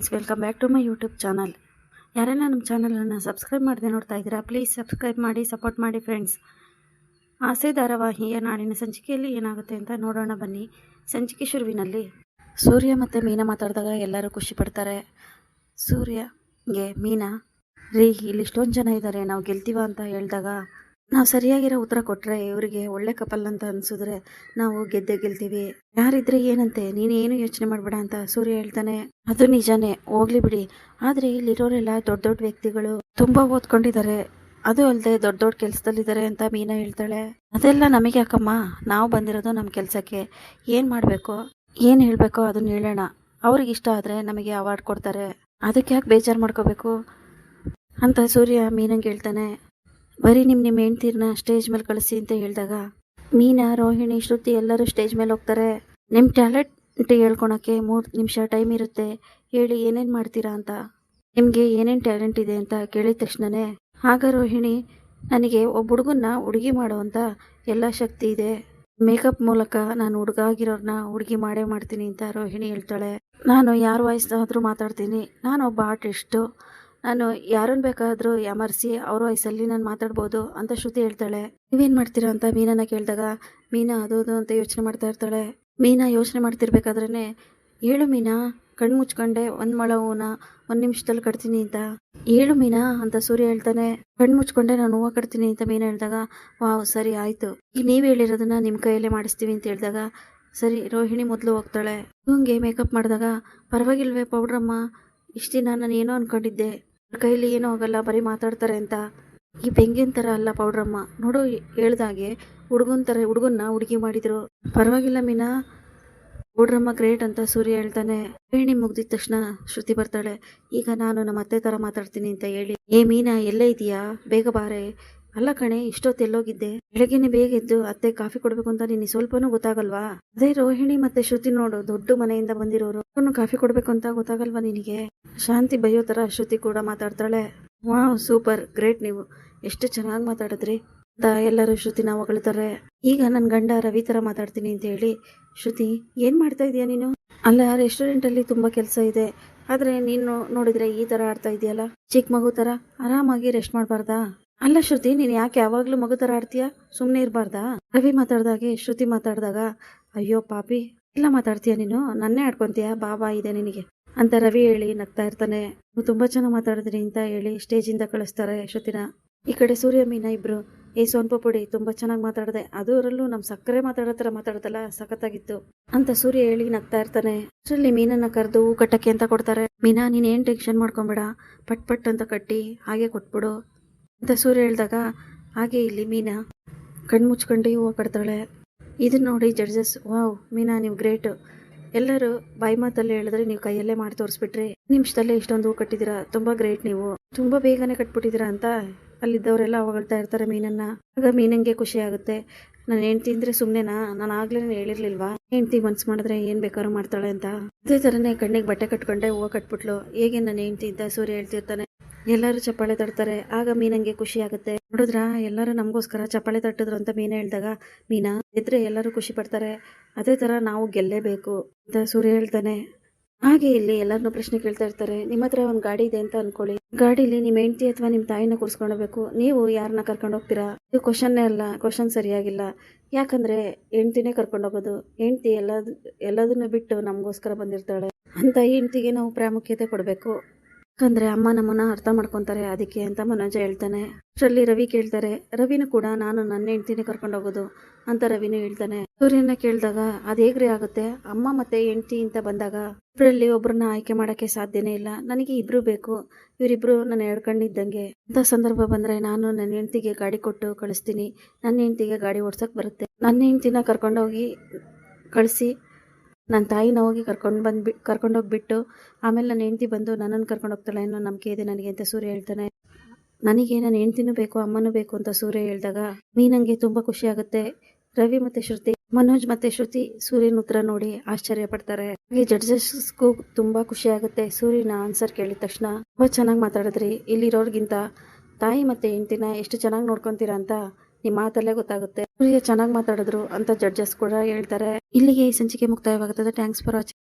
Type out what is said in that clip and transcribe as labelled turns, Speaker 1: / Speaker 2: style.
Speaker 1: Welcome back to my YouTube channel. ಯಾರೇನ ನಮ್ಮ ಚಾನಲನ್ನು subscribe ಮಾಡದೆ ನೋಡ್ತಾ ಇದ್ದೀರಾ, ಪ್ಲೀಸ್ ಸಬ್ಸ್ಕ್ರೈಬ್ ಮಾಡಿ, ಸಪೋರ್ಟ್ ಮಾಡಿ ಫ್ರೆಂಡ್ಸ್. ಆಸೆ ಧಾರಾವಾಹಿಯ ನಾಡಿನ ಸಂಚಿಕೆಯಲ್ಲಿ ಏನಾಗುತ್ತೆ ಅಂತ ನೋಡೋಣ ಬನ್ನಿ. ಸಂಚಿಕೆ ಶುರುವಿನಲ್ಲಿ. ಸೂರ್ಯ ಮತ್ತು ಮೀನಾ ಮಾತಾಡಿದಾಗ ಎಲ್ಲರೂ ಖುಷಿ ಪಡ್ತಾರೆ. ಸೂರ್ಯಗೆ ಮೀನಾ, ರೀ ಇಲ್ಲಿ ಇಷ್ಟೊಂದು ಜನ ಇದ್ದಾರೆ ನಾವು ಗೆಲ್ತೀವ ಅಂತ ಹೇಳಿದಾಗ ನಾವು ಸರಿಯಾಗಿರೋ ಉತ್ತರ ಕೊಟ್ಟರೆ ಇವರಿಗೆ ಒಳ್ಳೆ ಕಪಲ್ ಅಂತ ಅನ್ಸಿದ್ರೆ ನಾವು ಗೆದ್ದೆ ಗೆಲ್ತೀವಿ. ಯಾರಿದ್ರೆ ಏನಂತೆ? ನೀನು ಏನು ಯೋಚನೆ ಮಾಡಬೇಡ ಅಂತ ಸೂರ್ಯ ಹೇಳ್ತಾನೆ. ಅದು ನಿಜಾನೇ. ಹೋಗ್ಲಿ ಬಿಡಿ. ಆದರೆ ಇಲ್ಲಿರೋರೆಲ್ಲ ದೊಡ್ಡ ದೊಡ್ಡ ವ್ಯಕ್ತಿಗಳು ತುಂಬ ಓದ್ಕೊಂಡಿದ್ದಾರೆ. ಅದು ಅಲ್ಲದೆ ದೊಡ್ಡ ದೊಡ್ಡ ಕೆಲಸದಲ್ಲಿದ್ದಾರೆ ಅಂತ ಮೀನಾ ಹೇಳ್ತಾಳೆ. ಅದೆಲ್ಲ ನಮಗೆ ಯಾಕಮ್ಮ? ನಾವು ಬಂದಿರೋದು ನಮ್ಮ ಕೆಲಸಕ್ಕೆ. ಏನು ಮಾಡಬೇಕು? ಏನು ಹೇಳಬೇಕೋ ಅದನ್ನ ಹೇಳೋಣ. ಅವ್ರಿಗೆ ಇಷ್ಟ ಆದರೆ ನಮಗೆ ಅವಾರ್ಡ್ ಕೊಡ್ತಾರೆ. ಅದಕ್ಕೆ ಯಾಕೆ ಬೇಜಾರು ಮಾಡ್ಕೋಬೇಕು? ಅಂತ ಸೂರ್ಯ ಮೀನಂಗೆ ಹೇಳ್ತಾನೆ. ಬರೀ ನಿಮ್ಮ ನಿಮ್ಮ ಹೆಂಡ್ತೀರನ್ನ ಸ್ಟೇಜ್ ಮೇಲೆ ಕಳಿಸಿ ಅಂತ ಹೇಳಿದಾಗ, ಮೀನಾ, ರೋಹಿಣಿ, ಶ್ರುತಿ ಎಲ್ಲರೂ ಸ್ಟೇಜ್ ಮೇಲೆ ಹೋಗ್ತಾರೆ. ನಿಮ್ಮ ಟ್ಯಾಲೆಂಟ್ ಹೇಳ್ಕೊಳಕ್ಕೆ ಮೂರು ನಿಮಿಷ ಟೈಮ್ ಇರುತ್ತೆ. ಹೇಳಿ ಏನೇನು ಮಾಡ್ತೀರಾ ಅಂತ. ನಿಮಗೆ ಏನೇನು ಟ್ಯಾಲೆಂಟ್ ಇದೆ ಅಂತ ಕೇಳಿದ ತಕ್ಷಣವೇ ಆಗ ರೋಹಿಣಿ, ನನಗೆ ಒಬ್ಬ ಹುಡುಗನ್ನ ಹುಡುಗಿ ಮಾಡೋ ಅಂತ ಎಲ್ಲ ಶಕ್ತಿ ಇದೆ. ಮೇಕಪ್ ಮೂಲಕ ನಾನು ಹುಡುಗ ಆಗಿರೋರ್ನ ಹುಡುಗಿ ಮಾಡೇ ಮಾಡ್ತೀನಿ, ಅಂತ ರೋಹಿಣಿ ಹೇಳ್ತಾಳೆ. ನಾನು ಯಾರ ವಯಸ್ಸಾದರೂ ಮಾತಾಡ್ತೀನಿ. ನಾನು ಒಬ್ಬ ಆರ್ಟಿಸ್ಟು. ನಾನು ಯಾರನ್ನು ಬೇಕಾದರೂ ಯಾಮರ್ಸಿ ಅವ್ರ ವಯಸ್ಸಲ್ಲಿ ನಾನು ಮಾತಾಡ್ಬೋದು ಅಂತ ಶ್ರುತಿ ಹೇಳ್ತಾಳೆ. ನೀವೇನು ಮಾಡ್ತೀರಾ ಅಂತ ಮೀನನ್ನ ಕೇಳಿದಾಗ, ಮೀನಾ, ಅದು ಅದು ಅಂತ ಯೋಚನೆ ಮಾಡ್ತಾ ಇರ್ತಾಳೆ. ಮೀನಾ, ಯೋಚನೆ ಮಾಡ್ತಿರ್ಬೇಕಾದ್ರೇ ಏಳು ಮೀನಾ, ಕಣ್ಣು ಮುಚ್ಕೊಂಡೆ, ಒಂದು ಮೊಳ ಹೂವನ್ನ ಒಂದು ನಿಮಿಷದಲ್ಲಿ ಕಟ್ತೀನಿ ಅಂತ. ಏಳು ಮೀನಾ, ಅಂತ ಸೂರ್ಯ ಹೇಳ್ತಾನೆ. ಕಣ್ಣು ಮುಚ್ಕೊಂಡೆ, ನಾನು ಹೂವು ಕಟ್ತೀನಿ, ಅಂತ ಮೀನು ಹೇಳಿದಾಗ, ವಾವ್, ಸರಿ, ಆಯಿತು. ಈಗ ನೀವು ಹೇಳಿರೋದನ್ನ ನಿಮ್ಮ ಕೈಯಲ್ಲೇ ಮಾಡಿಸ್ತೀವಿ ಅಂತ ಹೇಳಿದಾಗ, ಸರಿ, ರೋಹಿಣಿ ಮೊದಲು ಹೋಗ್ತಾಳೆ. ಇವಂಗೆ ಮೇಕಪ್ ಮಾಡಿದಾಗ, ಪರವಾಗಿಲ್ವೇ, ಪೌಡ್ರಮ್ಮ, ಇಷ್ಟು ದಿನ ನಾನು ಏನೋ ಅನ್ಕೊಂಡಿದ್ದೆ. ಕೈಲಿ ಏನೂ ಆಗಲ್ಲ, ಬರೀ ಮಾತಾಡ್ತಾರೆ ಅಂತ. ಈ ಬೆಂಗಿನ ಥರ ಅಲ್ಲ ಪೌಡ್ರಮ್ಮ. ನೋಡು, ಹೇಳ್ದಾಗೆ ಹುಡುಗನ ಥರ, ಹುಡುಗನ್ನ ಹುಡುಗಿ ಮಾಡಿದರು. ಪರವಾಗಿಲ್ಲ ಮೀನಾ. ಪೌಡ್ರಮ್ಮ ಗ್ರೇಟ್ ಅಂತ ಸೂರ್ಯ ಹೇಳ್ತಾನೆ. ವೇಣಿ ಮುಗ್ದಿದ ತಕ್ಷಣ ಶ್ರುತಿ ಬರ್ತಾಳೆ. ಈಗ ನಾನು ನಮ್ಮ ಅತ್ತೆ ಥರ ಮಾತಾಡ್ತೀನಿ ಅಂತ ಹೇಳಿ. ಏ ಮೀನಾ, ಎಲ್ಲೇ ಇದೆಯಾ? ಬೇಗ ಬಾರೆ. ಅಲ್ಲ ಕಣೆ, ಇಷ್ಟೊತ್ತು ಎಲ್ಲೋಗಿದ್ದೆ. ಬೆಳಗ್ಗೆನೆ ಬೇಗ ಎದ್ದು ಅತ್ತೆ ಕಾಫಿ ಕೊಡ್ಬೇಕು ಅಂತ ನಿನ್ನ ಸ್ವಲ್ಪನೂ ಗೊತ್ತಾಗಲ್ವಾ? ಅದೇ ರೋಹಿಣಿ ಮತ್ತೆ ಶ್ರುತಿ ನೋಡು, ದೊಡ್ಡ ಮನೆಯಿಂದ ಬಂದಿರೋರು. ಕಾಫಿ ಕೊಡ್ಬೇಕು ಅಂತ ಗೊತ್ತಾಗಲ್ವಾ ನಿನಗೆ? ಶಾಂತಿ ಬೈಯೋ ತರ ಶ್ರುತಿ ಕೂಡ ಮಾತಾಡ್ತಾಳೆ. ವಾವ್, ಸೂಪರ್, ಗ್ರೇಟ್ ನೀವು. ಎಷ್ಟು ಚೆನ್ನಾಗಿ ಮಾತಾಡಿದ್ರಿ. ಅಂತ ಎಲ್ಲರೂ ಶ್ರುತಿನ ಹೊಗಳ್ತಾರೆ. ಈಗ ನನ್ನ ಗಂಡ ರವಿ ತರ ಮಾತಾಡ್ತೀನಿ ಅಂತ ಹೇಳಿ, ಶ್ರುತಿ, ಏನ್ ಮಾಡ್ತಾ ಇದೀಯ ನೀನು? ಅಲ್ಲ ರೆಸ್ಟೋರೆಂಟಲ್ಲಿ ತುಂಬಾ ಕೆಲಸ ಇದೆ. ಆದ್ರೆ ನೀನು ನೋಡಿದ್ರೆ ಈ ತರ ಆಡ್ತಾ ಇದೆಯಲ್ಲ? ಚಿಕ್ಕ ಮಗು ತರ ಆರಾಮಾಗಿ ರೆಸ್ಟ್ ಮಾಡಬಾರ್ದಾ? ಅಲ್ಲ ಶ್ರುತಿ, ನೀನು ಯಾಕೆ ಯಾವಾಗಲೂ ಮಗು ಥರ ಆಡ್ತೀಯ? ಸುಮ್ಮನೆ ಇರಬಾರ್ದಾ? ರವಿ ಮಾತಾಡ್ದಾಗೆ, ಶ್ರುತಿ ಮಾತಾಡಿದಾಗ, ಅಯ್ಯೋ ಪಾಪಿ, ಎಲ್ಲ ಮಾತಾಡ್ತೀಯ ನೀನು? ನನ್ನೇ ಆಡ್ಕೊತೀಯ? ಬಾಬಾ ಇದೆ ನಿನಗೆ. ಅಂತ ರವಿ ಹೇಳಿ ನಗ್ತಾ ಇರ್ತಾನೆ. ನೀವು ತುಂಬ ಚೆನ್ನಾಗಿ ಮಾತಾಡಿದ್ರಿ ಅಂತ ಹೇಳಿ ಸ್ಟೇಜಿಂದ ಕಳಿಸ್ತಾರೆ ಶ್ರುತಿನ. ಈ ಕಡೆ ಸೂರ್ಯ, ಮೀನಾ ಇಬ್ರು, ಏ, ಸೋನ್ಪ ಪುಡಿ, ತುಂಬ ಚೆನ್ನಾಗಿ ಮಾತಾಡಿದೆ. ಅದರಲ್ಲೂ ನಮ್ಮ ಸಕ್ಕರೆ ಮಾತಾಡೋ ಥರ ಮಾತಾಡೋದಲ್ಲ, ಸಖತ್ತಾಗಿತ್ತು. ಅಂತ ಸೂರ್ಯ ಹೇಳಿ ನಗ್ತಾ ಇರ್ತಾನೆ. ಅಷ್ಟರಲ್ಲಿ ಮೀನನ್ನ ಕರೆದು ಹೂ ಕಟ್ಟಕ್ಕೆ ಅಂತ ಕೊಡ್ತಾರೆ. ಮೀನಾ, ನೀನು ಏನು ಟೆನ್ಷನ್ ಮಾಡ್ಕೊಂಬೇಡ. ಪಟ್ ಪಟ್ ಅಂತ ಕಟ್ಟಿ ಹಾಗೆ ಕೊಟ್ಬಿಡು. ಅಂತ ಸೂರ್ಯ ಹೇಳಿದಾಗ, ಹಾಗೆ ಇಲ್ಲಿ ಮೀನಾ. ಕಣ್ಣು ಮುಚ್ಕೊಂಡು ಹೂವು ಕಟ್ತಾಳೆ. ಇದನ್ನ ನೋಡಿ ಜಡ್ಜಸ್, ವಾವ್, ಮೀನಾ ನೀವು ಗ್ರೇಟ್. ಎಲ್ಲರೂ ಬಾಯಿ ಮಾತಲ್ಲಿ ಹೇಳಿದ್ರೆ ನೀವು ಕೈಯಲ್ಲೇ ಮಾಡಿ ತೋರಿಸ್ಬಿಟ್ರಿ ನಿಮಿಷದಲ್ಲೇ ಇಷ್ಟೊಂದು ಹೂ ಕಟ್ಟಿದ್ದೀರಾ? ತುಂಬಾ ಗ್ರೇಟ್ ನೀವು. ತುಂಬಾ ಬೇಗನೆ ಕಟ್ಬಿಟ್ಟಿದ್ದೀರಾ ಅಂತ ಅಲ್ಲಿದ್ದವರೆಲ್ಲ ಹೊಗಳ್ತಾ ಇರ್ತಾರೆ ಮೀನನ್ನ. ಆಗ ಮೀನಂಗೆ ಖುಷಿ ಆಗುತ್ತೆ. ನಾನು ಹೆಂಡ್ತಿ ಅಂದ್ರೆ ಸುಮ್ಮನೆನಾ ನಾನು ಆಗ್ಲೇ ಹೇಳಿರ್ಲಿಲ್ವಾ? ಹೆಂಡ್ತಿ ಮನ್ಸು ಮಾಡಿದ್ರೆ ಏನ್ ಬೇಕಾದ್ರೂ ಮಾಡ್ತಾಳೆ ಅಂತ. ಅದೇ ತರನೇ ಕಣ್ಣಿಗೆ ಬಟ್ಟೆ ಕಟ್ಕೊಂಡೆ ಹೂವು ಕಟ್ಬಿಟ್ಲು. ಹೇಗೆ ನನ್ನ ಹೆಂಡ್ತಿ ಇದ್ದ ಸೂರ್ಯ ಹೇಳ್ತಿರ್ತಾನೆ. ಎಲ್ಲರೂ ಚಪ್ಪಾಳೆ ತಟ್ತಾರೆ. ಆಗ ಮೀನಂಗೆ ಖುಷಿ ಆಗುತ್ತೆ ನೋಡಿದ್ರಾ? ಎಲ್ಲರೂ ನಮಗೋಸ್ಕರ ಚಪ್ಪಾಳೆ ತಟ್ಟಿದ್ರು ಅಂತ ಮೀನ ಹೇಳಿದಾಗ, ಮೀನಾ, ಎದ್ರೆ ಎಲ್ಲರೂ ಖುಷಿ ಪಡ್ತಾರೆ. ಅದೇ ಥರ ನಾವು ಗೆಲ್ಲೇಬೇಕು, ಅಂತ ಸೂರ್ಯ ಹೇಳ್ತಾನೆ. ಹಾಗೆ ಇಲ್ಲಿ ಎಲ್ಲರನ್ನೂ ಪ್ರಶ್ನೆ ಕೇಳ್ತಾ ಇರ್ತಾರೆ, ನಿಮ್ಮ ಹತ್ರ ಒಂದು ಗಾಡಿ ಇದೆ ಅಂತ ಅನ್ಕೊಳ್ಳಿ. ಗಾಡಿಲಿ ನಿಮ್ಮ ಹೆಂಡತಿ ಅಥವಾ ನಿಮ್ಮ ತಾಯಿನ ಕೂರಿಸ್ಕೊಂಡು ನೀವು ಯಾರನ್ನ ಕರ್ಕೊಂಡು ಹೋಗ್ತೀರಾ? ಇದು ಕ್ವಶನ್ನೇ ಅಲ್ಲ, ಕ್ವಶನ್ ಸರಿಯಾಗಿಲ್ಲ. ಯಾಕಂದ್ರೆ ಹೆಂಡ್ತಿನೇ ಕರ್ಕೊಂಡು ಹೋಗೋದು. ಹೆಂಡತಿ ಎಲ್ಲ ಎಲ್ಲದನ್ನು ಬಿಟ್ಟು ನಮಗೋಸ್ಕರ ಬಂದಿರ್ತಾಳೆ. ಅಂತ ಹೆಂಡ್ತಿಗೆ ನಾವು ಪ್ರಾಮುಖ್ಯತೆ ಕೊಡಬೇಕು. ಯಾಕಂದ್ರೆ ಅಮ್ಮ ನಮ್ಮನ್ನ ಅರ್ಥ ಮಾಡ್ಕೊತಾರೆ, ಅದಕ್ಕೆ ಅಂತ ಮನೋಜ ಹೇಳ್ತಾನೆ. ಅಷ್ಟರಲ್ಲಿ ರವಿ ಕೇಳ್ತಾರೆ, ರವಿನೂ ಕೂಡ ನಾನು ನನ್ನ ಹೆಂಡ್ತಿನೇ ಕರ್ಕೊಂಡು ಹೋಗೋದು ಅಂತ ರವಿನೂ ಹೇಳ್ತಾನೆ. ಸೂರ್ಯನ ಕೇಳಿದಾಗ, ಅದು ಹೇಗ್ರಿ ಆಗುತ್ತೆ? ಅಮ್ಮ ಮತ್ತೆ ಹೆಂಡ್ತಿ ಅಂತ ಬಂದಾಗ? ಇಬ್ಬರಲ್ಲಿ ಒಬ್ಬರನ್ನ ಆಯ್ಕೆ ಮಾಡಕ್ಕೆ ಸಾಧ್ಯನೇ ಇಲ್ಲ. ನನಗೆ ಇಬ್ರು ಬೇಕು. ಇವರಿಬ್ರು ನನ್ನ ಎರಡು ಕಣ್ಣಿದ್ದಂಗೆ. ಅಂತ ಸಂದರ್ಭ ಬಂದ್ರೆ ನಾನು ನನ್ನ ಹೆಂಡ್ತಿಗೆ ಗಾಡಿ ಕೊಟ್ಟು ಕಳಿಸ್ತೀನಿ. ನನ್ನ ಹೆಂಡ್ತಿಗೆ ಗಾಡಿ ಓಡ್ಸಕ್ ಬರುತ್ತೆ. ನನ್ನ ಹೆಂಡ್ತಿನ ಕರ್ಕೊಂಡೋಗಿ ಕಳಿಸಿ. ನನ್ನ ತಾಯಿನ ಹೋಗಿ ಕರ್ಕೊಂಡು ಬಂದು ಕರ್ಕೊಂಡೋಗ್ಬಿಟ್ಟು ಆಮೇಲೆ ನನ್ನ ಹೆಂಡ್ತಿ ಬಂದು ನನ್ನನ್ನು ಕರ್ಕೊಂಡು ಹೋಗ್ತಾಳೆ ಅನ್ನೋ ನಂಬಿಕೆ ಇದೆ ನನಗೆ ಅಂತ ಸೂರ್ಯ ಹೇಳ್ತಾನೆ. ನನಗೆ ನನ್ನ ಹೆಂಡ್ತಿನೂ ಬೇಕು, ಅಮ್ಮನೂ ಬೇಕು ಅಂತ ಸೂರ್ಯ ಹೇಳಿದಾಗ ಮೀನಂಗೆ ತುಂಬ ಖುಷಿ ಆಗುತ್ತೆ. ರವಿ ಮತ್ತೆ ಶ್ರುತಿ, ಮನೋಜ್ ಮತ್ತೆ ಶ್ರುತಿ ಸೂರ್ಯನ ಉತ್ತರ ನೋಡಿ ಆಶ್ಚರ್ಯ ಪಡ್ತಾರೆ. ಹಾಗೆ ಜಡ್ಜಸ್ಗೂ ತುಂಬಾ ಖುಷಿ ಆಗುತ್ತೆ. ಸೂರ್ಯನ ಆನ್ಸರ್ ಕೇಳಿದ ತಕ್ಷಣ, ತುಂಬ ಚೆನ್ನಾಗಿ ಮಾತಾಡಿದ್ರಿ. ಇಲ್ಲಿರೋರ್ಗಿಂತ ತಾಯಿ ಮತ್ತೆ ಹೆಂಡ್ತಿನ ಎಷ್ಟು ಚೆನ್ನಾಗಿ ನೋಡ್ಕೊತೀರಾ ಅಂತ ನಿಮ್ಮ ಮಾತಲ್ಲೇ ಗೊತ್ತಾಗುತ್ತೆ. ಚೆನ್ನಾಗಿ ಮಾತಾಡಿದ್ರು ಅಂತ ಜಡ್ಜಸ್ ಕೂಡ ಹೇಳ್ತಾರೆ. ಇಲ್ಲಿಗೆ ಈ ಸಂಚಿಕೆ ಮುಕ್ತಾಯವಾಗುತ್ತದೆ. Thanks for watching